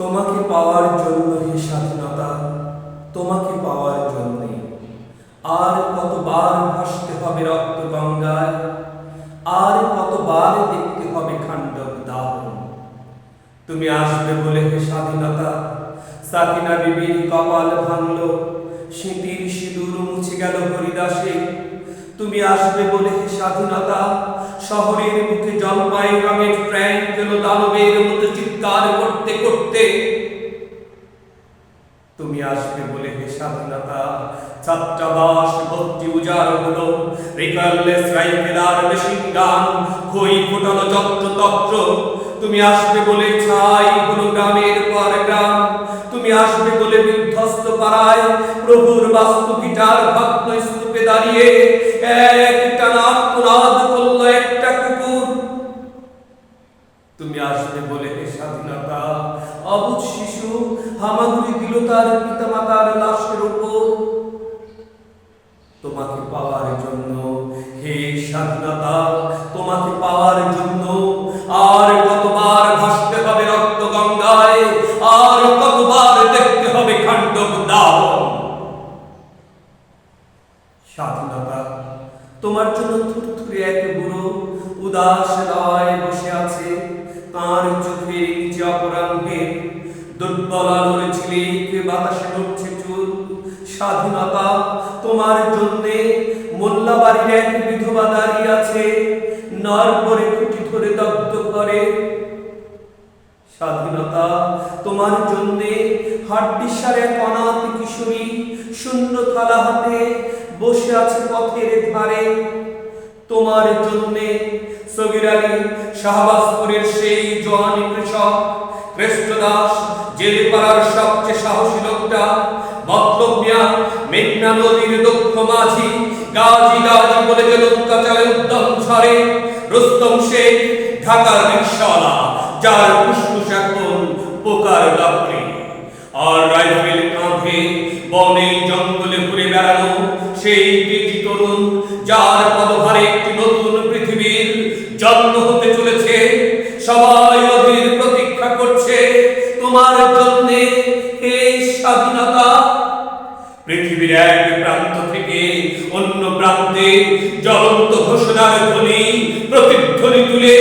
তোমাকে পাওয়ার জন্য হে স্বাধীনতা, তোমাকে পাওয়ার জন্যে। আর কতবার ভাসতে হবে রক্ত গঙ্গায়, আর কতবার দেখতে হবে খান্ডব দাহন তুমি আসবে বলে হে স্বাধীনতা, সাকিনা বিবির কপাল ভাঙল স্মৃতির সিঁদুর মুছে গেল হরিদাসে। তুমি আসবে বলে স্বাধীনতা। শহরের মুখে জলপাই রঙের ট্রেন গেল দানবের মতো চিৎকার করতে করতে। তুমি আসবে বলে হে স্বাধীনতা। ছাত্রাবাস, ভর্তি উজাড় হলো রিকারলেস রাইফেলার মেশিন গান, খই ফোটানো যত্র তত্র। তুমি আসবে বলে ছাই হলো গ্রামের পর গ্রাম। তুমি আসবে বলে বিধ্বস্ত পাড়ায় প্রভুর বাস্তু গিটার ভক্ত স্তূপে দাঁড়িয়ে একটা পুনাদ করল একটা কুকুর। তুমি আসবে বলে স্বাধীনতা অবুধ শিশু, হামাগুড়ি দিল তার পিতামাতার লাশের উপর। তোমাকে পাওয়ার জন্য, হে স্বাধীনতা, তোমাকে পাওয়ার জন্য আর তোমার জন্য থুরথুরে এক বুড়ো উদাস লয় বসে আছে। তার চোখের নিচে অপরাঙ্গে দুর্বল আলোর ঝিলিক, বাতাসে নড়ছে চুল। স্বাধীনতা তোমার জন্যে মোল্লাবাড়ির এক বিধবা দাঁড়িয়ে আছে নর পরে খুঁটি ধরে দগ্ধ করে। স্বাধীনতা তোমার জন্যে হাড্ডিসার অনাথ কিশোরী শূন্য থালা হাতে বসে আছে পথের ধারে। তোমার জন্যে শাহবাজপুরের সেই জওয়ান কৃষক, কৃষ্ণদাস জেলে পাড়ার সবচেয়ে সাহসী লোকটা মেঘনা নদীর দক্ষ মাঝি, গাজী গাজী বলে যে উদ্যম ছড়ে। রুস্তম শেখ, ঢাকার রিক্সাওয়ালা যার ফুসফুস এখন পোকার লাকড়ি আর রাইফেল কাঁধে বনে জঙ্গলে ঘুরে বেড়ানো সেই তরুণ, যার পদভারে একটি নতুন পৃথিবীর জন্ম হতে চলেছে। সবাই অধীর প্রতীক্ষা করছে, তোমার জন্যে এই স্বাধীনতা। পৃথিবীর এক প্রান্ত থেকে অন্য প্রান্তে জ্বলন্ত ঘোষণার ধ্বনি প্রতিধ্বনি তুলে